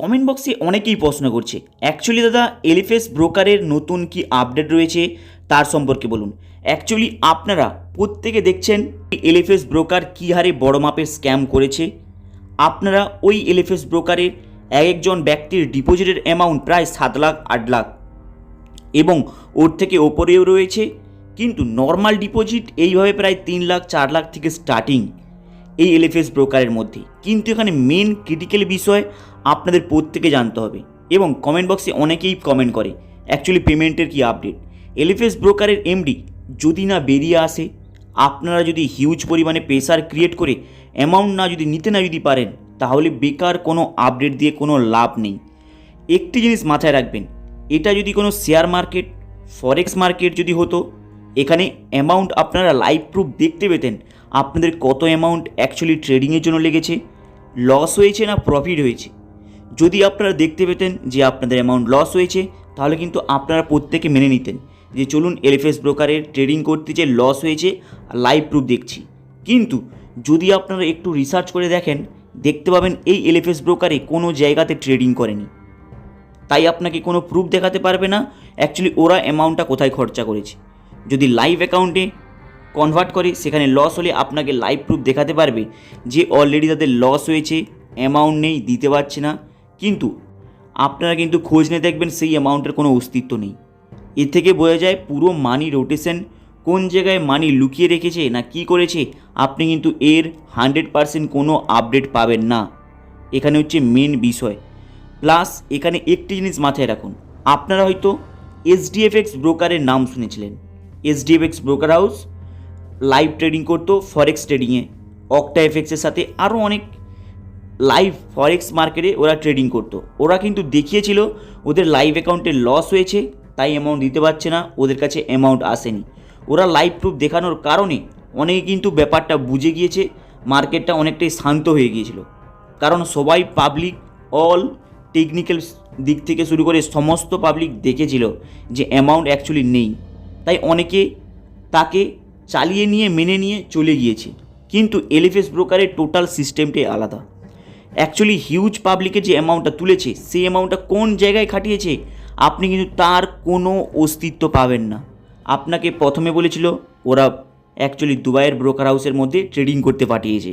Comment বক্সে অনেকেই প্রশ্ন করছে। অ্যাকচুয়ালি দাদা এলিফেস ব্রোকারের নতুন কি আপডেট রয়েছে? তার সম্পর্কে বলুন। অ্যাকচুয়ালি আপনারা প্রত্যেকে দেখছেন এলিফেস ব্রোকার কী হারে বড় মাপের স্ক্যাম করেছে? আপনারা ওই এলিফেস ব্রোকারের এক একজন ব্যক্তির ডিপোজিটের অ্যামাউন্ট প্রায় সাত লাখ, আট লাখ। এবং ওর থেকে ওপরেও রয়েছে। কিন্তু নর্মাল ডিপোজিট এইভাবে প্রায় তিন লাখ, চার লাখ থেকে স্টার্টিং এই এলএফএস ব্রোকারের মধ্যে। কিন্তু এখানে মেন ক্রিটিক্যাল বিষয় আপনাদের প্রত্যেকে জানতে হবে এবং কমেন্ট বক্সে অনেকেই কমেন্ট করে অ্যাকচুয়ালি পেমেন্টের কি আপডেট এলএফএস ব্রোকারের এমডি যদি না বেরিয়ে আসে, আপনারা যদি হিউজ পরিমাণে প্রেসার ক্রিয়েট করে অ্যামাউন্ট না যদি নিতে না যদি পারেন, তাহলে বেকার কোনো আপডেট দিয়ে কোনো লাভ নেই। একটি জিনিস মাথায় রাখবেন, এটা যদি কোনো শেয়ার মার্কেট ফরেক্স মার্কেট যদি হতো, এখানে অ্যামাউন্ট আপনারা লাইভ প্রুফ দেখতে পেতেন, আপনাদের কত অ্যামাউন্ট অ্যাকচুয়ালি ট্রেডিংয়ের জন্য লেগেছে লস হয়েছে না প্রফিট হয়েছে। যদি আপনারা দেখতে পেতেন যে আপনাদের অ্যামাউন্ট লস হয়েছে, তাহলে কিন্তু আপনারা প্রত্যেকে মেনে নিতেন যে চলুন এলএফএস ব্রোকারের ট্রেডিং করতে যে লস হয়েছে লাইভ প্রুফ দেখছি। কিন্তু যদি আপনারা একটু রিসার্চ করে দেখেন, দেখতে পাবেন এই এলএফএস ব্রোকারে কোনো জায়গাতে ট্রেডিং করেনি। তাই আপনাকে কোনো প্রুফ দেখাতে পারবে না অ্যাকচুয়ালি ওরা অ্যামাউন্টটা কোথায় খরচা করেছে। যদি লাইভ অ্যাকাউন্টে কনভার্ট করে, সেখানে লস হলে আপনাকে লাইভ প্রুফ দেখাতে পারবে যে অলরেডি তাদের লস হয়েছে অ্যামাউন্ট নেই, দিতে পারছে না। কিন্তু আপনারা কিন্তু খোঁজ নিয়ে দেখবেন সেই অ্যামাউন্টের কোনো অস্তিত্ব নেই। এর থেকে বোঝা যায় পুরো মানি রোটেশন কোন জায়গায় মানি লুকিয়ে রেখেছে না কি করেছে, আপনি কিন্তু এর হান্ড্রেড পারসেন্ট কোনো আপডেট পাবেন না। এখানে হচ্ছে মেন বিষয়। প্লাস এখানে একটি জিনিস মাথায় রাখুন, আপনারা হয়তো এসডিএফএক্স ব্রোকারের নাম শুনেছিলেন। SDFX broker house, live trading করতো ফরেক্স ট্রেডিংয়ে। অক্টা এফএক্সের সাথে আরও অনেক লাইভ ফরেক্স মার্কেটে ওরা ট্রেডিং করতো। ওরা কিন্তু দেখিয়েছিল ওদের লাইভ অ্যাকাউন্টে লস হয়েছে, তাই অ্যামাউন্ট দিতে পারছে না, ওদের কাছে অ্যামাউন্ট আসেনি। ওরা লাইভ প্রুফ দেখানোর কারণে অনেকে কিন্তু ব্যাপারটা বুঝে গিয়েছে মার্কেটটা অনেকটাই শান্ত হয়ে গিয়েছিল। কারণ সবাই পাবলিক অল টেকনিক্যাল দিক থেকে শুরু করে সমস্ত পাবলিক দেখেছিল যে অ্যামাউন্ট অ্যাকচুয়ালি নেই। তাই অনেকে তাকে চালিয়ে নিয়ে, মেনে নিয়ে চলে গিয়েছে। কিন্তু এলিফেস ব্রোকারের টোটাল সিস্টেমটাই আলাদা। অ্যাকচুয়ালি হিউজ পাবলিকের যে অ্যামাউন্টটা তুলেছে, সেই অ্যামাউন্টটা কোন জায়গায় খাটিয়েছে, আপনি কিন্তু তার কোনো অস্তিত্ব পাবেন না। আপনাকে প্রথমে বলেছিল, ওরা অ্যাকচুয়ালি দুবাইয়ের ব্রোকার হাউসের মধ্যে ট্রেডিং করতে পাঠিয়েছে।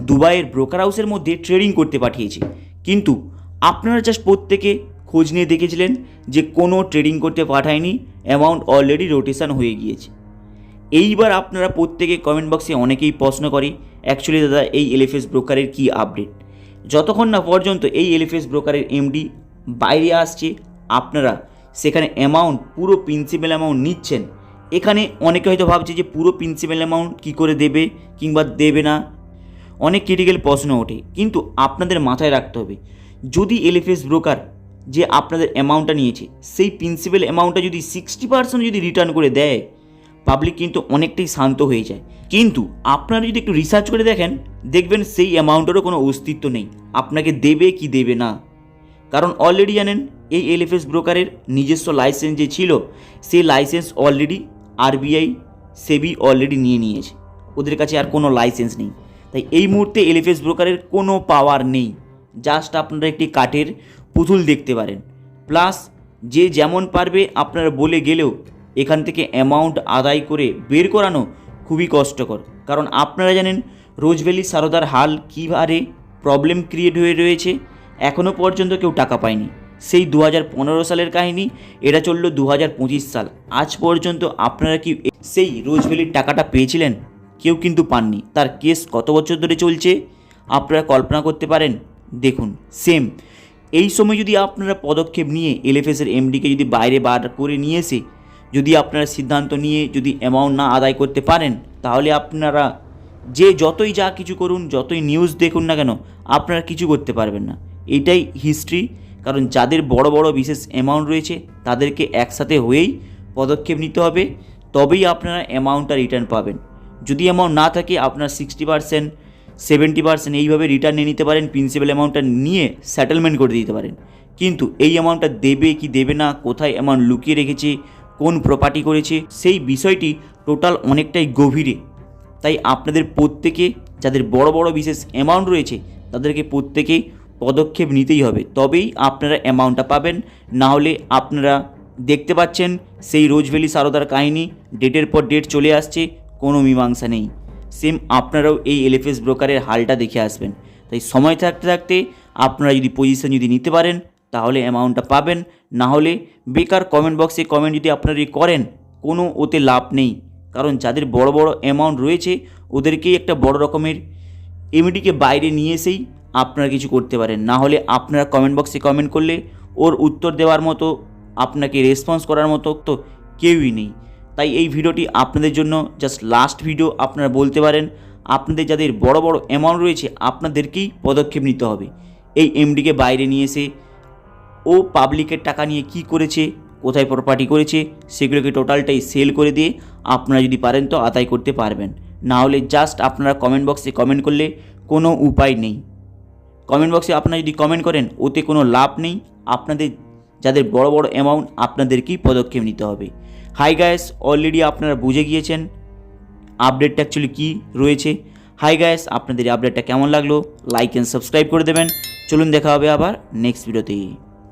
দুবাইয়ের ব্রোকার হাউসের মধ্যে ট্রেডিং করতে পাঠিয়েছে। কিন্তু আপনারা জাস্ট প্রত্যেকে খোঁজ নিয়ে দেখেছিলেন যে কোনো ট্রেডিং করতে পাঠায়নি অ্যামাউন্ট অলরেডি রোটেশন হয়ে গিয়েছে। এইবার আপনারা প্রত্যেকে কমেন্ট বক্সে অনেকেই প্রশ্ন করে অ্যাকচুয়ালি দাদা, এই এলএফএস ব্রোকারের কী আপডেট যতক্ষণ না পর্যন্ত এই এলএফএস ব্রোকারের এমডি বাইরে আসছে, আপনারা সেখানে অ্যামাউন্ট পুরো প্রিন্সিপাল অ্যামাউন্ট নিচ্ছেন। এখানে অনেকে হয়তো ভাবছে যে পুরো প্রিন্সিপাল অ্যামাউন্ট কী করে দেবে কিংবা দেবে না। অনেক ক্রিটিক্যাল প্রশ্ন ওঠে, কিন্তু আপনাদের মাথায় রাখতে হবে, যদি এলএফএস ব্রোকার যে আপনাদের অ্যামাউন্টটা নিয়েছে, সেই প্রিন্সিপাল অ্যামাউন্টটা যদি সিক্সটি পার্সেন্ট যদি রিটার্ন করে দেয় পাবলিক কিন্তু অনেকটাই শান্ত হয়ে যায়। কিন্তু আপনারা যদি একটু রিসার্চ করে দেখেন, দেখবেন সেই অ্যামাউন্টেরও কোনো অস্তিত্ব নেই। আপনাকে দেবে কি দেবে না। কারণ অলরেডি জানেন, এই এলএফএস ব্রোকারের নিজস্ব লাইসেন্স যে ছিল, সেই license already RBI SEBI already নিয়ে নিয়েছে। ওদের কাছে আর কোনো লাইসেন্স নেই। তাই এই মুহূর্তে এলএফএস ব্রোকারের কোনো পাওয়ার নেই। জাস্ট আপনারা একটি কাঠের পুতুল দেখতে পারেন। প্লাস যে যেমন পারবে, আপনারা বলে গেলেও এখান থেকে অ্যামাউন্ট আদায় করে বের করানো খুবই কষ্টকর। কারণ আপনারা জানেন রোজভ্যালি সারদার হাল কী হারে প্রবলেম ক্রিয়েট হয়ে রয়েছে এখনও পর্যন্ত কেউ টাকা পায়নি। সেই দু হাজার পনেরো সালের কাহিনী, এটা চলল দু সাল। আজ পর্যন্ত আপনারা কি সেই রোজভ্যালির টাকাটা পেয়েছিলেন? কেউ কিন্তু পাননি। তার কেস কত বছর ধরে চলছে, আপনারা কল্পনা করতে পারেন? দেখুন সেম এই সময় যদি আপনারা পদক্ষেপ নিয়ে এলএফএসের এমডিকে যদি বাইরে বার করে নিয়ে এসে যদি আপনারা সিদ্ধান্ত নিয়ে যদি অ্যামাউন্ট না আদায় করতে পারেন, তাহলে আপনারা যে যতই যা কিছু করুন, যতই নিউজ দেখুন না কেন, আপনারা কিছু করতে পারবেন না। এটাই হিস্ট্রি কারণ যাদের বড় বড় বিশেষ অ্যামাউন্ট রয়েছে, তাদেরকে একসাথে হয়েই পদক্ষেপ নিতে হবে। তবেই আপনারা অ্যামাউন্টটা রিটার্ন পাবেন। যদি অ্যামাউন্ট না থাকে, আপনার সিক্সটি পার্সেন্ট সেভেন্টি পার্সেন্ট এইভাবে রিটার্ন নিয়ে নিতে পারেন প্রিন্সিপাল অ্যামাউন্টটা নিয়ে সেটেলমেন্ট করে দিতে পারেন। কিন্তু এই অ্যামাউন্টটা দেবে কি দেবে না, কোথায় অ্যামাউন্ট লুকিয়ে রেখেছে কোন প্রপার্টি করেছে, সেই বিষয়টি টোটাল অনেকটাই গভীরে। তাই আপনাদের প্রত্যেকে, যাদের বড় বড় বিশেষ অ্যামাউন্ট রয়েছে, তাদেরকে প্রত্যেকে পদক্ষেপ নিতেই হবে। তবেই আপনারা অ্যামাউন্টটা পাবেন। না হলে আপনারা দেখতে পাচ্ছেন, সেই রোজভ্যালি সারদার কাহিনী ডেটের পর ডেট চলে আসছে, কোনো মীমাংসা নেই। সেম আপনারাও এই এলএফএস ব্রোকারের হালটা দেখে আসবেন। তাই সময় থাকতে থাকতে আপনারা যদি পজিশন যদি নিতে পারেন তাহলে অ্যামাউন্টটা পাবেন। না হলে বেকার কমেন্ট বক্সে কমেন্ট যদি আপনারা করেন, কোনো ওতে লাভ নেই। কারণ যাদের বড় বড় অ্যামাউন্ট রয়েছে, ওদেরকেই একটা বড় রকমের এমডিকে বাইরে নিয়ে এসেই আপনারা কিছু করতে পারেন। না হলে আপনারা কমেন্ট বক্সে কমেন্ট করলে ওর উত্তর দেওয়ার মতো, আপনাকে রেসপন্স করার মতো তো কেউই নেই। তাই এই ভিডিওটি আপনাদের জন্য জাস্ট লাস্ট ভিডিও আপনারা বলতে পারেন। আপনাদের যাদের বড় বড় অ্যামাউন্ট রয়েছে, আপনাদেরকেই পদক্ষেপ নিতে হবে। এই এমডিকে বাইরে নিয়ে এসে ও পাবলিকের টাকা নিয়ে কি করেছে, কোথায় প্রপার্টি করেছে, সেগুলোকে টোটালটাই সেল করে দিয়ে আপনারা যদি পারেন তো আদায় করতে পারবেন। না হলে জাস্ট আপনারা কমেন্ট বক্সে কমেন্ট করলে কোনো উপায় নেই। কমেন্ট বক্সে আপনারা যদি কমেন্ট করেন, ওতে কোনো লাভ নেই। আপনাদের, যাদের বড় বড় অ্যামাউন্ট আপনাদেরকেই পদক্ষেপ নিতে হবে। হাই গায়েস অলরেডি আপনারা বুঝে গিয়েছেন আপডেটটা অ্যাকচুয়ালি কী রয়েছে। হাই গায়েস আপনাদের আপডেটটা কেমন লাগল? লাইক অ্যান্ড সাবস্ক্রাইব করে দেবেন। চলুন দেখা হবে আবার নেক্সট ভিডিওতে